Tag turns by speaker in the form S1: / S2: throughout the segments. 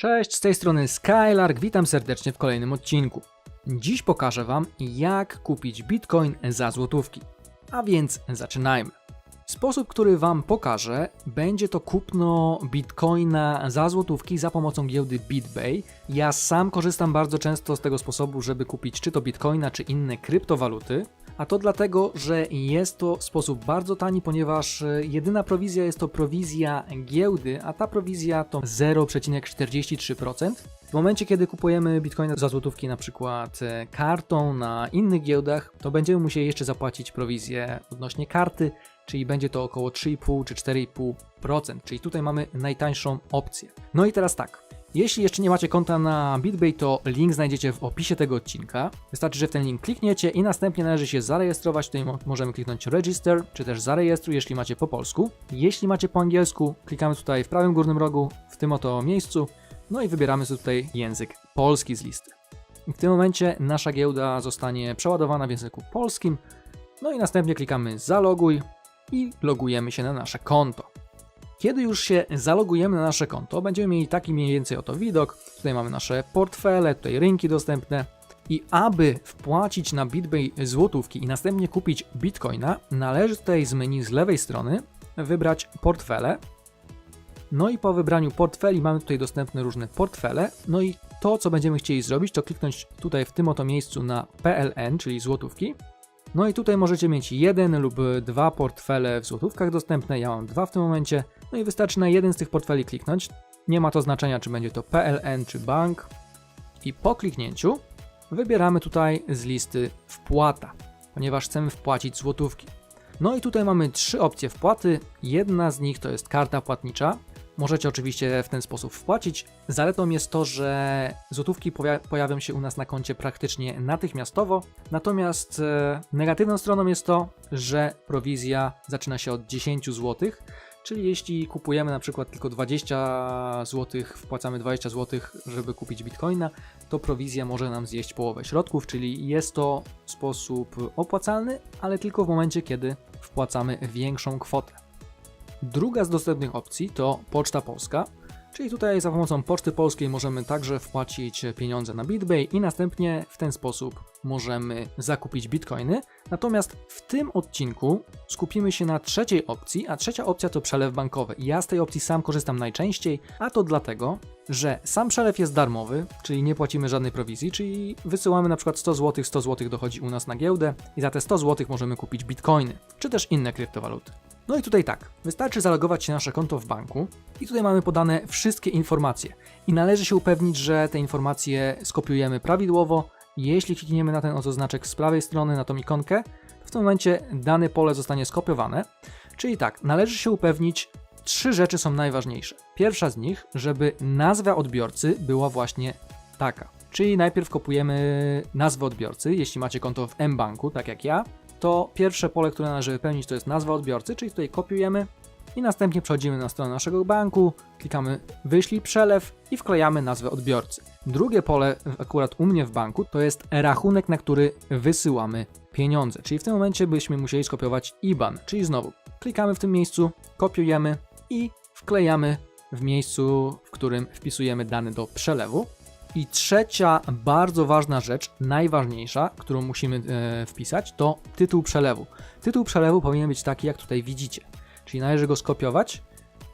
S1: Cześć, z tej strony Skylark, witam serdecznie w kolejnym odcinku. Dziś pokażę Wam, jak kupić Bitcoin za złotówki. A więc zaczynajmy. Sposób, który Wam pokażę, będzie to kupno Bitcoina za złotówki za pomocą giełdy BitBay. Ja sam korzystam bardzo często z tego sposobu, żeby kupić czy to Bitcoina, czy inne kryptowaluty. A to dlatego, że jest to sposób bardzo tani, ponieważ e, jedyna prowizja jest to prowizja giełdy, a ta prowizja to 0,43%. W momencie, kiedy kupujemy bitcoina za złotówki na przykład e, kartą na innych giełdach, to będziemy musieli jeszcze zapłacić prowizję odnośnie karty, czyli będzie to około 3,5 czy 4,5%, czyli tutaj mamy najtańszą opcję. No i teraz tak, jeśli jeszcze nie macie konta na BitBay, to link znajdziecie w opisie tego odcinka. Wystarczy, że w ten link klikniecie i następnie należy się zarejestrować. Tutaj mo- możemy kliknąć Register, czy też zarejestruj, jeśli macie po polsku. Jeśli macie po angielsku, klikamy tutaj w prawym górnym rogu, w tym oto miejscu, no i wybieramy sobie tutaj język polski z listy. W tym momencie nasza giełda zostanie przeładowana w języku polskim, no i następnie klikamy zaloguj i logujemy się na nasze konto. Kiedy już się zalogujemy na nasze konto, będziemy mieli taki mniej więcej oto widok. Tutaj mamy nasze portfele, tutaj rynki dostępne. I aby wpłacić na BitBay złotówki i następnie kupić bitcoina, należy tutaj z menu z lewej strony wybrać portfele. No i po wybraniu portfeli mamy tutaj dostępne różne portfele. No i to, co będziemy chcieli zrobić, to kliknąć tutaj w tym oto miejscu na PLN, czyli złotówki. No i tutaj możecie mieć jeden lub dwa portfele w złotówkach dostępne. Ja mam dwa w tym momencie. No i wystarczy na jeden z tych portfeli kliknąć. Nie ma to znaczenia, czy będzie to PLN czy bank. I po kliknięciu wybieramy tutaj z listy wpłata, ponieważ chcemy wpłacić złotówki. No i tutaj mamy trzy opcje wpłaty. Jedna z nich to jest karta płatnicza. Możecie oczywiście w ten sposób wpłacić. Zaletą jest to, że złotówki pojawią się u nas na koncie praktycznie natychmiastowo. Natomiast e, negatywną stroną jest to, że prowizja zaczyna się od 10 zł. Czyli jeśli kupujemy na przykład tylko 20 zł, wpłacamy 20 zł, żeby kupić bitcoina, to prowizja może nam zjeść połowę środków, czyli jest to sposób opłacalny, ale tylko w momencie, kiedy wpłacamy większą kwotę. Druga z dostępnych opcji to Poczta Polska, czyli tutaj za pomocą Poczty Polskiej możemy także wpłacić pieniądze na BitBay i następnie w ten sposób możemy zakupić bitcoiny. Natomiast w tym odcinku skupimy się na trzeciej opcji, a trzecia opcja to przelew bankowy. Ja z tej opcji sam korzystam najczęściej, a to dlatego, że sam przelew jest darmowy, czyli nie płacimy żadnej prowizji, czyli wysyłamy na przykład 100 zł, 100 zł dochodzi u nas na giełdę i za te 100 zł możemy kupić bitcoiny, czy też inne kryptowaluty. No i tutaj tak, wystarczy zalogować się na nasze konto w banku i tutaj mamy podane wszystkie informacje i należy się upewnić, że te informacje skopiujemy prawidłowo. Jeśli klikniemy na ten oto znaczek z prawej strony, na tą ikonkę, to w tym momencie dane pole zostanie skopiowane. Czyli tak, należy się upewnić, trzy rzeczy są najważniejsze. Pierwsza z nich, żeby nazwa odbiorcy była właśnie taka. Czyli najpierw kopujemy nazwę odbiorcy, jeśli macie konto w mBanku, tak jak ja, to pierwsze pole, które należy wypełnić, to jest nazwa odbiorcy, czyli tutaj kopiujemy i następnie przechodzimy na stronę naszego banku, klikamy wyślij przelew i wklejamy nazwę odbiorcy. Drugie pole, akurat u mnie w banku, to jest rachunek, na który wysyłamy pieniądze, czyli w tym momencie byśmy musieli skopiować IBAN, czyli znowu klikamy w tym miejscu, kopiujemy i wklejamy w miejscu, w którym wpisujemy dane do przelewu. I trzecia bardzo ważna rzecz, najważniejsza, którą musimy e, wpisać, to tytuł przelewu. Tytuł przelewu powinien być taki, jak tutaj widzicie. Czyli należy go skopiować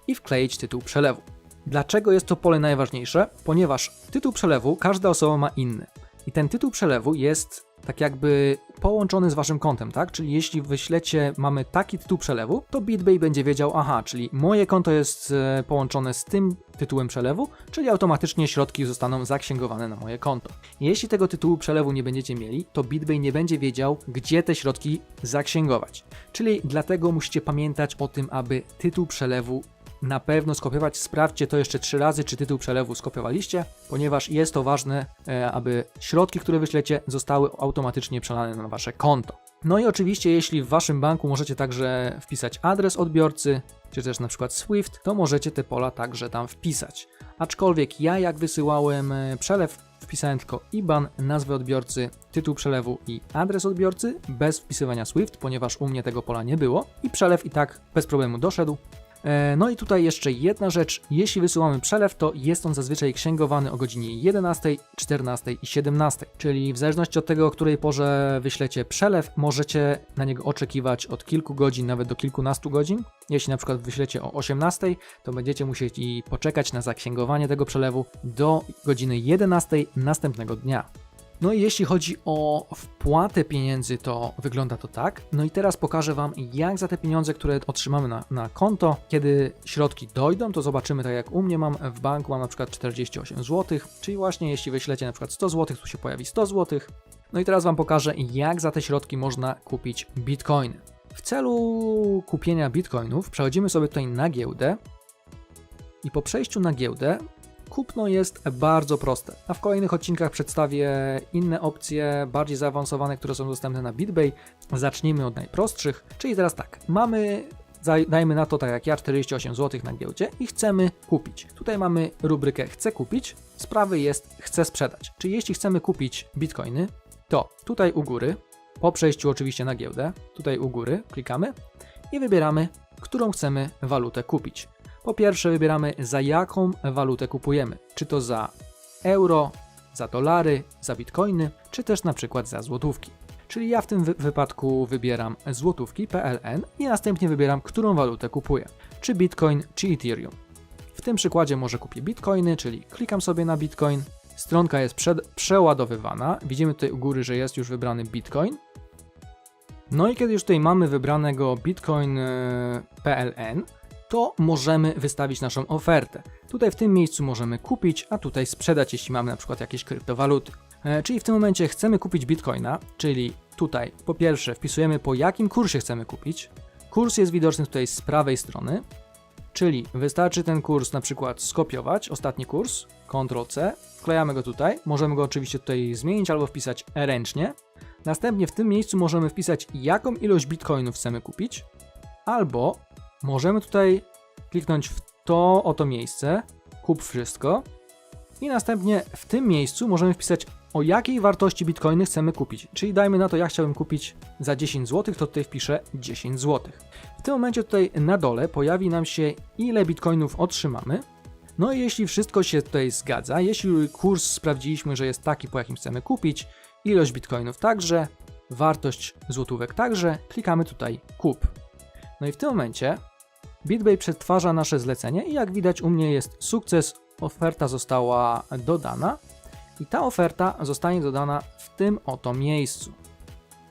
S1: i wkleić tytuł przelewu. Dlaczego jest to pole najważniejsze? Ponieważ tytuł przelewu każda osoba ma inny. I ten tytuł przelewu jest tak jakby połączony z waszym kontem, tak? Czyli jeśli wyślecie, mamy taki tytuł przelewu, to BitBay będzie wiedział, aha, czyli moje konto jest e, połączone z tym tytułem przelewu, czyli automatycznie środki zostaną zaksięgowane na moje konto. Jeśli tego tytułu przelewu nie będziecie mieli, to BitBay nie będzie wiedział, gdzie te środki zaksięgować. Czyli dlatego musicie pamiętać o tym, aby tytuł przelewu na pewno skopiować. Sprawdźcie to jeszcze trzy razy, czy tytuł przelewu skopiowaliście, ponieważ jest to ważne, e, aby środki, które wyślecie, zostały automatycznie przelane na wasze konto. No i oczywiście, jeśli w waszym banku możecie także wpisać adres odbiorcy, czy też na przykład Swift, to możecie te pola także tam wpisać. Aczkolwiek ja, jak wysyłałem e, przelew, wpisałem tylko IBAN, nazwę odbiorcy, tytuł przelewu i adres odbiorcy bez wpisywania Swift, ponieważ u mnie tego pola nie było i przelew i tak bez problemu doszedł. E, No i tutaj jeszcze jedna rzecz. Jeśli wysyłamy przelew, to jest on zazwyczaj księgowany o godzinie 11, 14 i 17. Czyli w zależności od tego, o której porze wyślecie przelew, możecie na niego oczekiwać od kilku godzin, nawet do kilkunastu godzin. Jeśli na przykład wyślecie o 18, to będziecie musieli poczekać na zaksięgowanie tego przelewu do godziny 11 następnego dnia. No i jeśli chodzi o wpłatę pieniędzy, to wygląda to tak. No i teraz pokażę Wam, jak za te pieniądze, które otrzymamy na, na konto, kiedy środki dojdą, to zobaczymy, tak jak u mnie mam w banku, mam na przykład 48 zł, czyli właśnie jeśli wyślecie na przykład 100 zł, tu się pojawi 100 zł. No i teraz Wam pokażę, jak za te środki można kupić bitcoiny. W celu kupienia bitcoinów przechodzimy sobie tutaj na giełdę i po przejściu na giełdę kupno jest bardzo proste. A w kolejnych odcinkach przedstawię inne opcje, bardziej zaawansowane, które są dostępne na BitBay. Zacznijmy od najprostszych, czyli teraz tak, mamy dajmy na to tak jak ja 48 zł na giełdzie i chcemy kupić. Tutaj mamy rubrykę chcę kupić, z prawej jest chcę sprzedać. Czyli jeśli chcemy kupić bitcoiny, to tutaj u góry, po przejściu oczywiście na giełdę, tutaj u góry klikamy i wybieramy, którą chcemy walutę kupić. Po pierwsze wybieramy za jaką walutę kupujemy, czy to za euro, za dolary, za bitcoiny, czy też na przykład za złotówki. Czyli ja w tym wy- wypadku wybieram złotówki PLN i następnie wybieram, którą walutę kupuję, czy bitcoin, czy ethereum. W tym przykładzie może kupię bitcoiny, czyli klikam sobie na bitcoin, stronka jest przeładowywana, widzimy tutaj u góry, że jest już wybrany bitcoin. No i kiedy już tutaj mamy wybranego bitcoin e, PLN, to możemy wystawić naszą ofertę. Tutaj w tym miejscu możemy kupić, a tutaj sprzedać, jeśli mamy na przykład jakieś kryptowaluty. E, czyli w tym momencie chcemy kupić bitcoina, czyli tutaj po pierwsze wpisujemy po jakim kursie chcemy kupić. Kurs jest widoczny tutaj z prawej strony, czyli wystarczy ten kurs na przykład skopiować, ostatni kurs, Ctrl-C, wklejamy go tutaj, możemy go oczywiście tutaj zmienić albo wpisać ręcznie. Następnie w tym miejscu możemy wpisać jaką ilość bitcoinów chcemy kupić, albo możemy tutaj kliknąć w to oto miejsce, kup wszystko i następnie w tym miejscu możemy wpisać o jakiej wartości bitcoiny chcemy kupić. Czyli dajmy na to, ja chciałbym kupić za 10 zł, to tutaj wpiszę 10 zł. W tym momencie tutaj na dole pojawi nam się ile bitcoinów otrzymamy. No i jeśli wszystko się tutaj zgadza, jeśli kurs sprawdziliśmy, że jest taki, po jakim chcemy kupić, ilość bitcoinów także, wartość złotówek także, klikamy tutaj kup. No i w tym momencie BitBay przetwarza nasze zlecenie i jak widać u mnie jest sukces, oferta została dodana i ta oferta zostanie dodana w tym oto miejscu.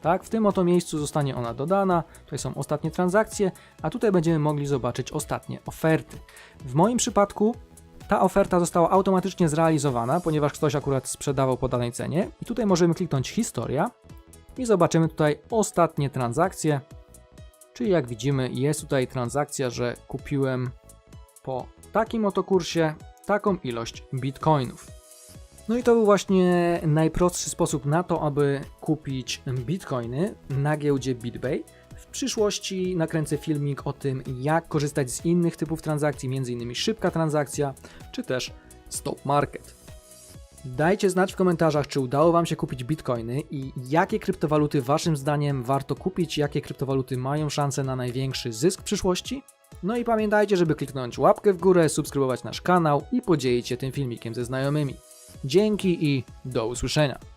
S1: Tak, w tym oto miejscu zostanie ona dodana, tutaj są ostatnie transakcje, a tutaj będziemy mogli zobaczyć ostatnie oferty. W moim przypadku ta oferta została automatycznie zrealizowana, ponieważ ktoś akurat sprzedawał po danej cenie i tutaj możemy kliknąć historia i zobaczymy tutaj ostatnie transakcje, Czyli jak widzimy, jest tutaj transakcja, że kupiłem po takim oto kursie taką ilość bitcoinów. No i to był właśnie najprostszy sposób na to, aby kupić bitcoiny na giełdzie BitBay. W przyszłości nakręcę filmik o tym, jak korzystać z innych typów transakcji, m.in. szybka transakcja, czy też stop market. Dajcie znać w komentarzach, czy udało Wam się kupić bitcoiny i jakie kryptowaluty Waszym zdaniem warto kupić, jakie kryptowaluty mają szansę na największy zysk w przyszłości. No i pamiętajcie, żeby kliknąć łapkę w górę, subskrybować nasz kanał i podzielić się tym filmikiem ze znajomymi. Dzięki i do usłyszenia.